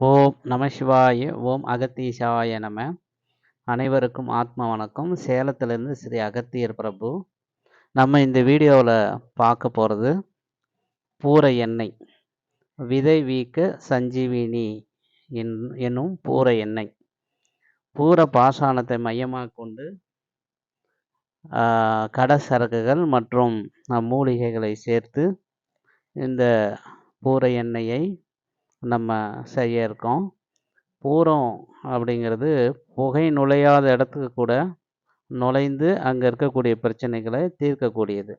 ஓம் நம சிவாய ஓம் அகத்தீசாய நம. அனைவருக்கும் ஆத்ம வணக்கம். சேலத்திலிருந்து ஸ்ரீ அகத்தியர் பிரபு. நம்ம இந்த வீடியோவில் பார்க்க போகிறது பூர எண்ணெய். விதை வீக்க சஞ்சீவினி என் என்னும் பூர எண்ணெய். பூர பாசானத்தை மையமாக கொண்டு கடசரக்குகள் மற்றும் மூலிகைகளை சேர்த்து இந்த பூர எண்ணெயை நம்ம செய்ய இருக்கோம். பூரம் அப்படிங்கிறது புகை நுழையாத இடத்துக்கு கூட நுழைந்து அங்கே இருக்கக்கூடிய பிரச்சனைகளை தீர்க்கக்கூடியது.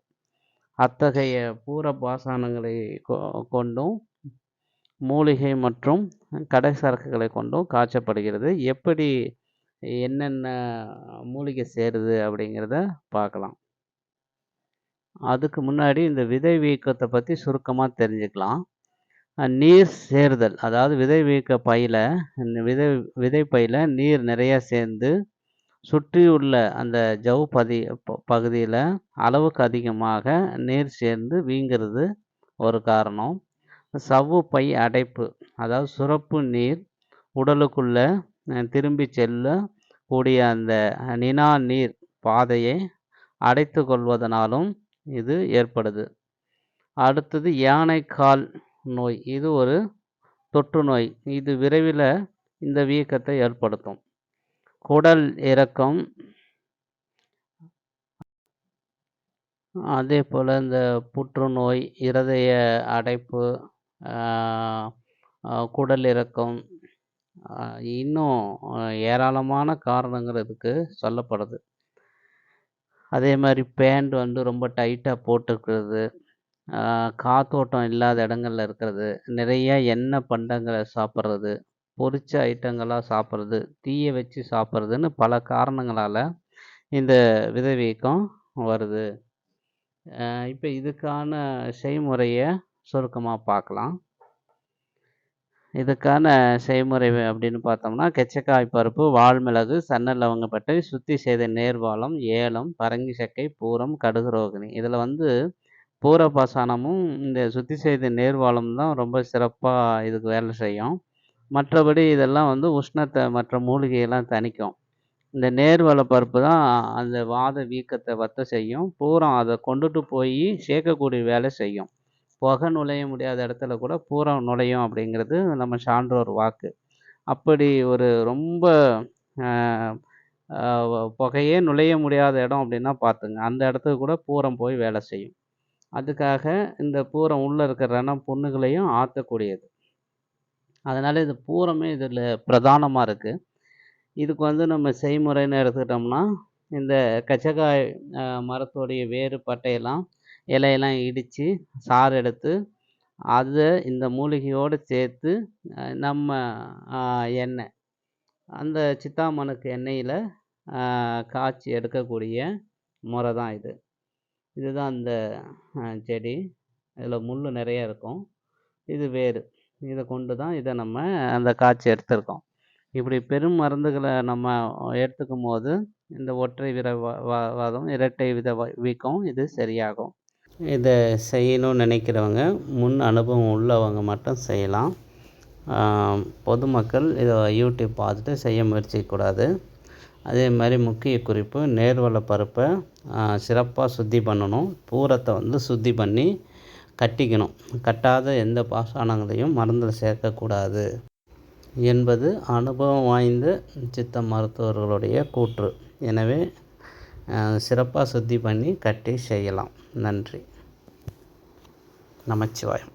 அத்தகைய பூர பாசானங்களை கொண்டும் மூலிகை மற்றும் கடை சரக்குகளை கொண்டும் காய்ச்சப்படுகிறது. எப்படி என்னென்ன மூலிகை சேருது அப்படிங்கிறத பார்க்கலாம். அதுக்கு முன்னாடி இந்த விதை வீக்கத்தை பற்றி சுருக்கமாக தெரிஞ்சுக்கலாம். நீர் சேர்தல். அதாவது விதை வீக்க பையில் விதை விதை பையில் நீர் நிறைய சேர்ந்து சுற்றியுள்ள அந்த ஜவ் பதி பகுதியில் அளவுக்கு அதிகமாக நீர் சேர்ந்து வீங்கிறது ஒரு காரணம். சவ்வு பை அடைப்பு அதாவது சுரப்பு நீர் உடலுக்குள்ளே திரும்பி செல்ல கூடிய அந்த நினா நீர் பாதையை அடைத்து கொள்வதனாலும் இது ஏற்படுது. அடுத்தது யானைக்கால். நோய். இது ஒரு தொற்று நோய். இது விரைவில் இந்த வீக்கத்தை ஏற்படுத்தும். குடல் இறக்கம். அதே போல் இந்த புற்றுநோய் இருதய அடைப்பு குடல் இறக்கம் இன்னும் ஏராளமான காரணங்கள் இதுக்கு சொல்லப்படுது. அதே மாதிரி பேண்ட் வந்து ரொம்ப டைட்டாக போட்டுக்கிறது. காத்தோட்டம் இல்லாத இடங்கள்ல இருக்கிறது. நிறைய எண்ணெய் பண்டங்களை சாப்பிட்றது பொரித்த ஐட்டங்களாக சாப்பிட்றது தீயை வச்சு சாப்பிட்றதுன்னு பல காரணங்களால் இந்த விதவீக்கம் வருது. இப்போ இதுக்கான செய்முறையை சுருக்கமாக பார்க்கலாம். இதுக்கான செய்முறை அப்படின்னு பார்த்தோம்னா கெச்சக்காய் பருப்பு வால்மிளகு சன்ன லவங்கப்பட்டை சுத்தி செய்த நேர்வாளம் ஏலம் பரங்கி சக்கை பூரம் கடுகு ரோகிணி. இதில் வந்து பூரபாசானமும் இந்த சுத்தி செய்த நேர்வாளம் தான் ரொம்ப சிறப்பாக இதுக்கு வேலை செய்யும். மற்றபடி இதெல்லாம் வந்து உஷ்ணத்தை மற்ற மூலிகையெல்லாம் தணிக்கும். இந்த நேர்வள பருப்பு தான் அந்த வாத வீக்கத்தை வத்த செய்யும். பூரம் அதை கொண்டுட்டு போய் சேர்க்கக்கூடிய வேலை செய்யும். புகை நுழைய முடியாத இடத்துல கூட பூரம் நுழையும் அப்படிங்கிறது நம்ம சான்றோர் வாக்கு. அப்படி ஒரு ரொம்ப புகையே நுழைய முடியாத இடம் அப்படின்னா பார்த்துங்க. அந்த இடத்துக்கு கூட பூரம் போய் வேலை செய்யும். அதுக்காக இந்த பூரம் உள்ளே இருக்கிற ரணம் புண்ணுகளையும் ஆற்றக்கூடியது அதனால் இது பூரமே இதில் பிரதானமாக இருக்குது இதுக்கு வந்து நம்ம செய்முறைன்னு எடுத்துக்கிட்டோம்னா இந்த கச்சக்காய் மரத்தோடைய வேறு பட்டையெல்லாம் இலையெல்லாம் இடித்து சாறு எடுத்து அதை இந்த மூலிகையோடு சேர்த்து நம்ம எண்ணெய் அந்த சித்தாமணுக்கு எண்ணெயில் காய்ச்சி எடுக்கக்கூடிய முறை தான் இது. இதுதான் அந்த செடி. இதில் முள் நிறைய இருக்கும். இது வேறு. இதை கொண்டு தான் இதை நம்ம அந்த காய்ச்சி எடுத்திருக்கோம். இப்படி பெரும் மருந்துகளை நம்ம எடுத்துக்கும் போது இந்த ஒற்றை வித வாதம் இரட்டை வித வீக்கம் இது சரியாகும். இதை செய்யணும்னு நினைக்கிறவங்க முன் அனுபவம் உள்ளவங்க மட்டும் செய்யலாம். பொதுமக்கள் இதை யூடியூப் பார்த்துட்டு செய்ய முயற்சிக்கக்கூடாது. அதே மாதிரி முக்கிய குறிப்பு நேர்வலை பருப்பை சிறப்பாக சுத்தி பண்ணணும். பூரத்தை வந்து சுத்தி பண்ணி கட்டிக்கணும். கட்டாத எந்த பாசானங்களையும் மருந்தில் சேர்க்கக்கூடாது என்பது அனுபவம் வாய்ந்த சித்த மருத்துவர்களுடைய கூற்று. எனவே சிறப்பாக சுத்தி பண்ணி கட்டி செய்யலாம். நன்றி. நமச்சிவாயம்.